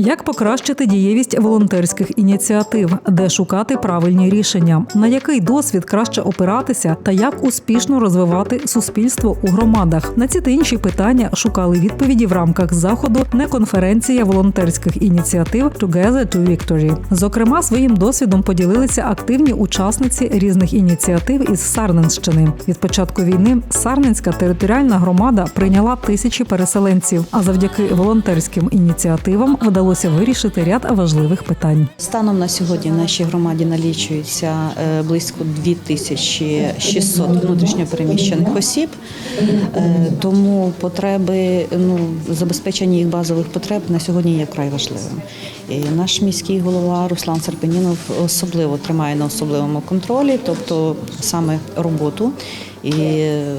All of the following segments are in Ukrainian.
Як покращити дієвість волонтерських ініціатив, де шукати правильні рішення, на який досвід краще опиратися, та як успішно розвивати суспільство у громадах? На ці та інші питання шукали відповіді в рамках заходу не конференція волонтерських ініціатив Together to Victory. Зокрема, своїм досвідом поділилися активні учасниці різних ініціатив із Сарненщини. Від початку війни Сарненська територіальна громада прийняла тисячі переселенців, а завдяки волонтерським ініціативам вдалося вирішити ряд важливих питань. Станом на сьогодні в нашій громаді налічується е, близько 2600 внутрішньопереміщених осіб, Е, тому потреби ну, забезпечення їх базових потреб на сьогодні є вкрай важливим. І наш міський голова Руслан Серпенінов особливо тримає на особливому контролі, тобто саме роботу і е,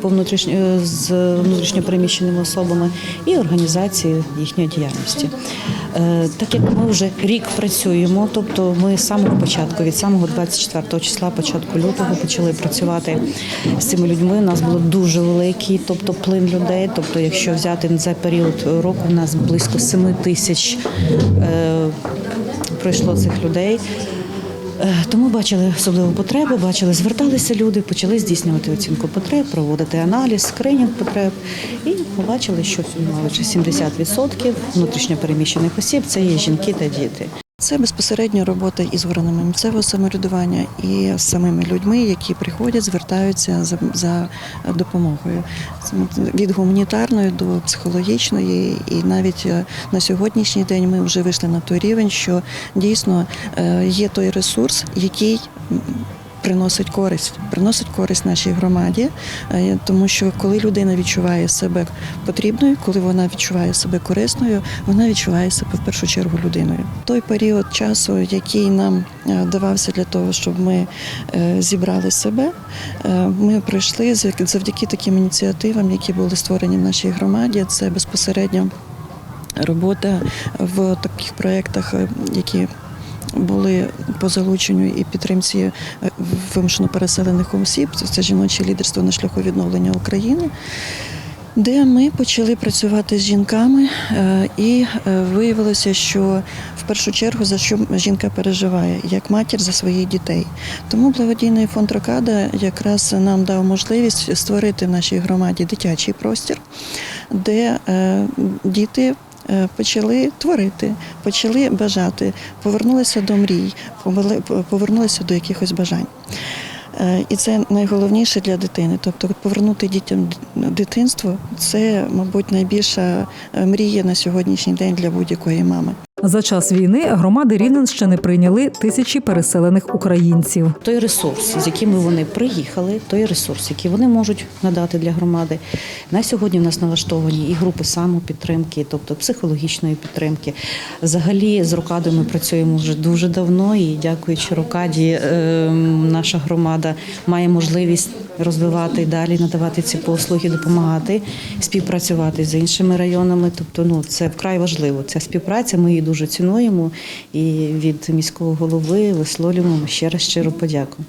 по внутрішньо з внутрішньопереміщеними особами і організацію їхньої діяльності. Е, Так як ми вже рік працюємо, тобто ми з самого початку, від самого 24 числа, початку лютого, почали працювати з цими людьми. У нас було дуже великий, тобто плин людей. Тобто, якщо взяти за період року, у нас близько 7 тисяч е, пройшло цих людей. Е, Тому бачили особливу потребу, бачили, зверталися люди, почали здійснювати оцінку потреб, проводити аналіз, скринінг потреб і побачили, що майже 70% внутрішньопереміщених осіб це є жінки та діти. Це безпосередньо робота із органами місцевого самоврядування і з самими людьми, які приходять, звертаються за, за допомогою від гуманітарної до психологічної. І навіть е, на сьогоднішній день ми вже вийшли на той рівень, що дійсно е, є той ресурс, який приносить користь, приносить користь нашій громаді, е, тому що коли людина відчуває себе потрібною, коли вона відчуває себе корисною, вона відчуває себе в першу чергу людиною. Той період часу, який нам е, давався для того, щоб ми е, зібрали себе, ми пройшли завдяки- таким ініціативам, які були створені в нашій громаді. Це безпосередньо робота в таких проєктах, які були по залученню і підтримці е, вимушено переселених осіб. Це- жіноче лідерство на шляху відновлення України. Де ми почали працювати з жінками, е, і е, виявилося, що в першу чергу за що жінка переживає як матір за своїх дітей. Тому благодійний фонд Рокада якраз нам дав можливість створити в нашій громаді дитячий простір, де діти. Е, Почали творити, почали бажати, повернулися до мрій, повернулися до якихось бажань. Е, І це найголовніше для дитини. Тобто повернути дітям дитинство це, мабуть, найбільша е, мрія на сьогоднішній день для будь-якої мами. За час війни громади Рівненщини прийняли тисячі переселених українців. Той ресурс, з якими вони приїхали, той ресурс, який вони можуть надати для громади. На сьогодні в нас налаштовані і групи самопідтримки, тобто психологічної підтримки. Взагалі з рокадою ми працюємо вже дуже давно, і дякуючи рокаді, е, наша громада має можливість розвивати далі, надавати ці послуги, допомагати, співпрацювати з іншими районами. Тобто, ну це вкрай важливо. Ця співпраця. Ми її дуже цінуємо. І від міського голови висловлюємо ще раз щиру подяку.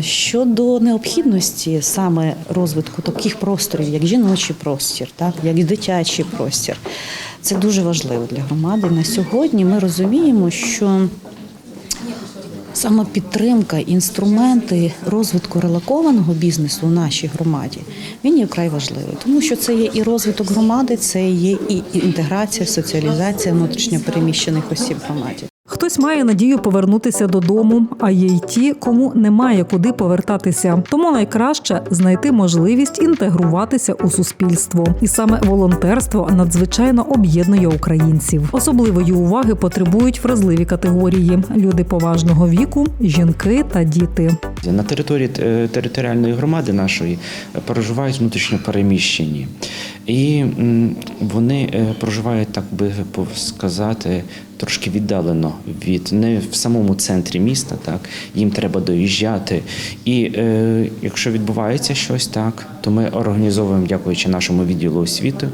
Щодо необхідності саме розвитку таких просторів, як жіночий простір, так як дитячий простір, це дуже важливо для громади. На сьогодні ми розуміємо, що саме підтримка, інструменти розвитку релакованого бізнесу у нашій громаді він є вкрай важливий, тому що це є і розвиток громади, це є і інтеграція, соціалізація внутрішньопереміщених осіб громаді. Хтось має надію повернутися додому, а є й ті, кому немає куди повертатися. Тому найкраще знайти можливість інтегруватися у суспільство. І саме волонтерство надзвичайно об'єднує українців. Особливої уваги потребують вразливі категорії: люди поважного віку, жінки та діти. На території е, територіальної громади нашої е, проживають внутрішньо переміщені. І вони е, проживають, так би сказати, трошки віддалено від не в самому центрі міста. Так їм треба доїжджати. І е, якщо відбувається щось так, то ми організовуємо, дякуючи нашому відділу освіти,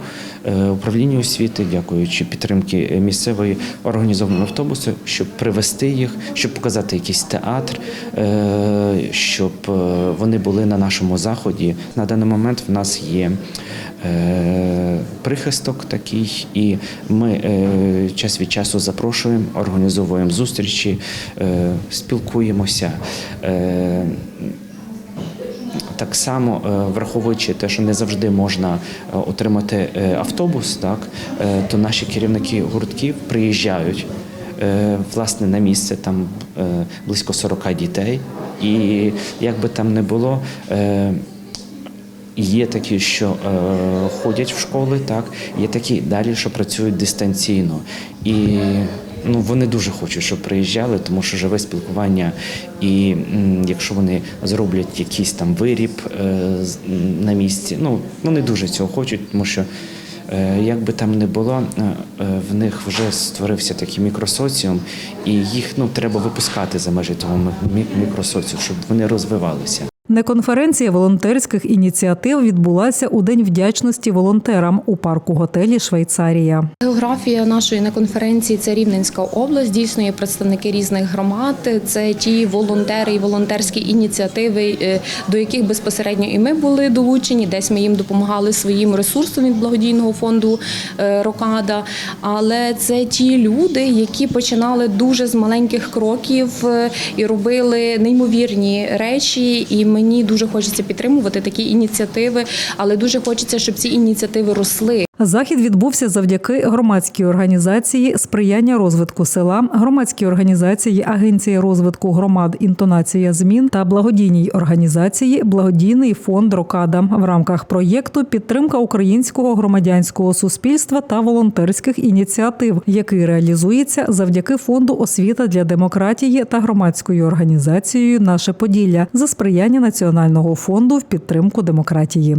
е, управлінню освіти, дякуючи підтримки місцевої, організовуємо автобуси, щоб привезти їх, щоб показати якийсь театр, е, щоб е, вони були на нашому заході. На даний момент в нас є е, прихисток такий, і ми е, час від часу запрошуємо, організовуємо зустрічі, спілкуємося. Так само, враховуючи те, що не завжди можна отримати автобус, так то наші керівники гуртків приїжджають власне на місце, там близько 40 дітей, і як би там не було. е, Є такі, що е, ходять в школи, так є такі далі, що працюють дистанційно. І ну, вони дуже хочуть, щоб приїжджали, тому що живе спілкування. І якщо вони зроблять якийсь там виріб е, на місці, ну вони дуже цього хочуть, тому що. Е, Як би там не було, е, в них вже створився такий мікросоціум, і їх ну треба випускати за межі того мі- мі- мікросоціуму, щоб вони розвивалися. Неконференція волонтерських ініціатив відбулася у День вдячності волонтерам у парку готелі Швейцарія. Географія нашої на конференції це Рівненська область. Дійсно є представники різних громад. Це ті волонтери і волонтерські ініціативи, е, до яких безпосередньо і ми були долучені. Десь ми їм допомагали своїм ресурсом від благодійного фонду е, Рокада. Але це ті люди, які починали дуже з маленьких кроків е, і робили неймовірні речі. І мені дуже хочеться підтримувати такі ініціативи, але дуже хочеться, щоб ці ініціативи росли. Захід відбувся завдяки громадській організації сприяння розвитку села, громадській організації Агенція розвитку громад інтонація змін та благодійній організації Благодійний фонд Рокада в рамках проєкту Підтримка українського громадянського суспільства та волонтерських ініціатив, який реалізується завдяки фонду освіта для демократії та громадською організацією Наше Поділля за сприяння Національного фонду в підтримку демократії.